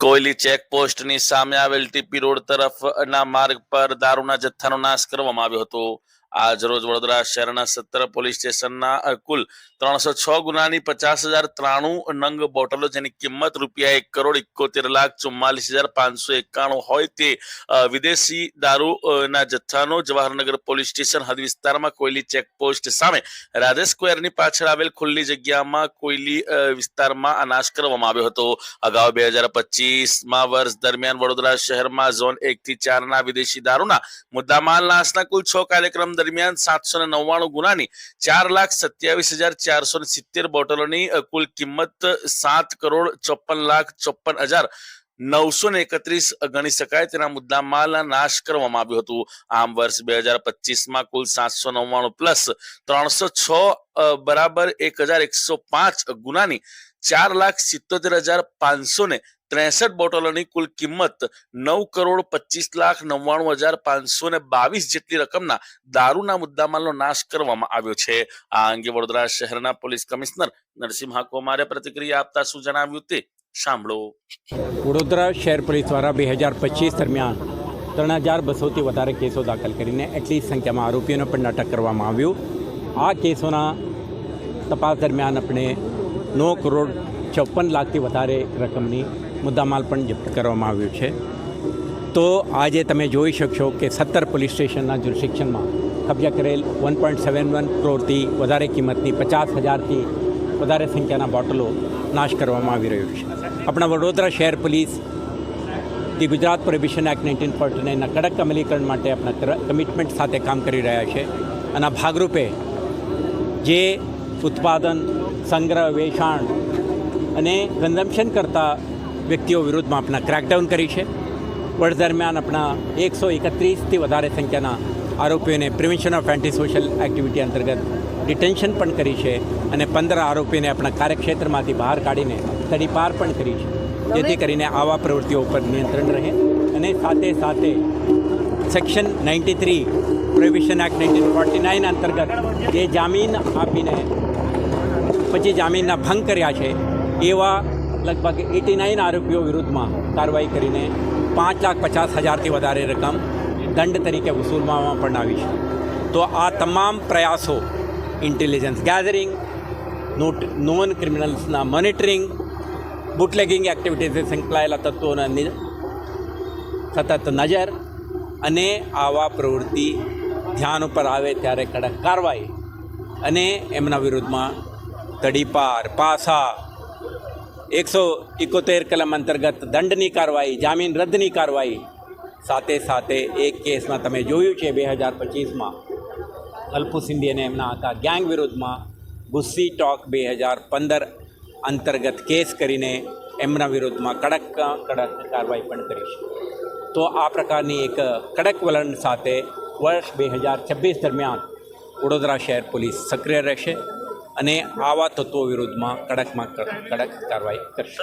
કોયલી ચેકપોસ્ટની સામે આવેલ TP road તરફના માર્ગ પર દારૂના જથ્થાનો નાશ કરવામાં આવ્યો હતો. આજ રોજ વડોદરા શહેરના સત્તર પોલીસ સ્ટેશનના કુલ ત્રણસો છ ગુનાની પચાસ હજાર ત્રાણું નંગ બોટલો, જેની કિંમત રૂપિયા એક કરોડ ઇકોતેર લાખ ચુમ્માલીસ હજાર પાંચસો એકાણું હોય તે વિદેશી દારૂના જથ્થાનો જવાહરનગર પોલીસ સ્ટેશન હદ વિસ્તારમાં કોયલી ચેકપોસ્ટ સામે રાધે સ્ક્વેરની પાછળ આવેલ ખુલ્લી જગ્યામાં કોયલી વિસ્તારમાં આ નાશ કરવામાં આવ્યો હતો. અગાઉ બે હજાર પચીસમાં વર્ષ દરમિયાન વડોદરા શહેરમાં ઝોન એક થી ચાર ના વિદેશી દારૂના મુદ્દામાલ નાશના કુલ છ કાર્યક્રમ દરમિયાન સાતસો નવ્વાણું ગુનાની ચાર લાખ સત્યાવીસ હજાર ચારસો સિત્તેર બોટલોની કુલ કિંમત સાત કરોડ ચોપન લાખ ચોપન હજાર નવસો ને એકત્રીસ ગણી શકાય. તેના મુદ્દા માલના નાશ કરવામાં આવ્યું હતું. આમ વર્ષ બે હજાર પચીસમાં કુલ સાતસો નવ્વાણું પ્લસ ત્રણસો છ બરાબર એક હજાર એકસો પાંચ ગુનાની ચાર લાખ સિત્તોતેર હજાર પાંચસો ને ત્રેસઠ બોટલોની કુલ કિંમત નવ કરોડ પચીસ લાખ નવ્વાણું હજાર પાંચસો ને બાવીસ જેટલી રકમના દારૂના મુદ્દામાલનો નાશ કરવામાં આવ્યો છે. આ અંગે વડોદરા શહેરના પોલીસ કમિશનર નરસિંહા કુમારે પ્રતિક્રિયા આપતા શું જણાવ્યું તે સાંભળો. વડોદરા શહેર પોલીસ દ્વારા બે હજાર પચીસ દરમિયાન ત્રણ હજાર બસોથી વધારે કેસો દાખલ કરીને એટલી સંખ્યામાં આરોપીઓને પણ અટક કરવામાં આવ્યું. આ કેસોના તપાસ દરમિયાન આપણે નવ કરોડ ચોપન લાખથી વધારે રકમની મુદ્દામાલ પણ જપ્ત કરવામાં આવ્યું છે. તો આજે તમે જોઈ શકશો કે સત્તર પોલીસ સ્ટેશનના જ્યુરિસ્ડિક્શનમાં કબજા કરેલ વન પોઈન્ટ સેવન વન કરોડથી વધારે કિંમતની પચાસ હજારથી વધારે સંખ્યાના બોટલો નાશ કરવામાં આવી રહ્યો છે. આપણા વડોદરા શહેર police the Gujarat prohibition act nineteen forty નાઇનના કડક અમલીકરણ માટે આપણા કમિટમેન્ટ સાથે કામ કરી રહ્યા છે. અને ભાગરૂપે જે ઉત્પાદન, સંગ્રહ, વેચાણ અને કન્ઝમ્પશન કરતા વ્યક્તિઓ વિરુદ્ધમાં આપણા ક્રેકડાઉન કરી છે. વર્ષ દરમિયાન આપણા એકસો એકત્રીસથી વધારે સંખ્યાના આરોપીઓને prevention of anti social activity અંતર્ગત ડિટેન્શન પણ કરી છે અને પંદર આરોપીને આપણા કાર્યક્ષેત્રમાંથી બહાર કાઢીને તડીપાર પણ કરી છે. જેથી કરીને આવા પ્રવૃત્તિઓ ઉપર નિયંત્રણ રહે અને સાથે સાથે section ninety three prohibition act nineteen forty nine અંતર્ગત જે જામીન આપીને, પછી જામીનના ભંગ કર્યા છે, એવા લગભગ એટી નાઇન આરોપીઓ વિરુદ્ધમાં કાર્યવાહી કરીને પાંચ લાખ પચાસ હજારથી વધારે રકમ દંડ તરીકે વસૂલવામાં પણ આવી છે. તો આ તમામ પ્રયાસો ઇન્ટેલિજન્સ ગેધરિંગ, નોટ નોન ક્રિમિનલ્સના મોનિટરિંગ, બુટલેગિંગ એક્ટિવિટીઝે સંકળાયેલા તત્વોના સતત નજર અને આવા પ્રવૃત્તિ ધ્યાન ઉપર આવે ત્યારે કડક કાર્યવાહી અને એમના વિરુદ્ધમાં તડીપાર, પાસા એકસો એકોતેર કલમ અંતર્ગત દંડની કાર્યવાહી જામીન રદ્દની કાર્યવાહી સાથે સાથે એક કેસમાં તમે જોયું છે બે હજાર પચીસમાં. અલ્પુ સિંધી એમના આખા ગેંગ વિરુદ્ધમાં ગુસ્સી ટોક બે હજાર પંદર અંતર્ગત કેસ કરીને એમના વિરુદ્ધમાં કડક કડક કાર્યવાહી પણ કરી છે. તો આ પ્રકારની એક કડક વલણ સાથે વર્ષ બે હજાર છવ્વીસ દરમિયાન વડોદરા શહેર પોલીસ સક્રિય રહેશે. અને આવા તત્વો વિરુદ્ધમાં કડકમાં કડક કાર્યવાહી કરશે.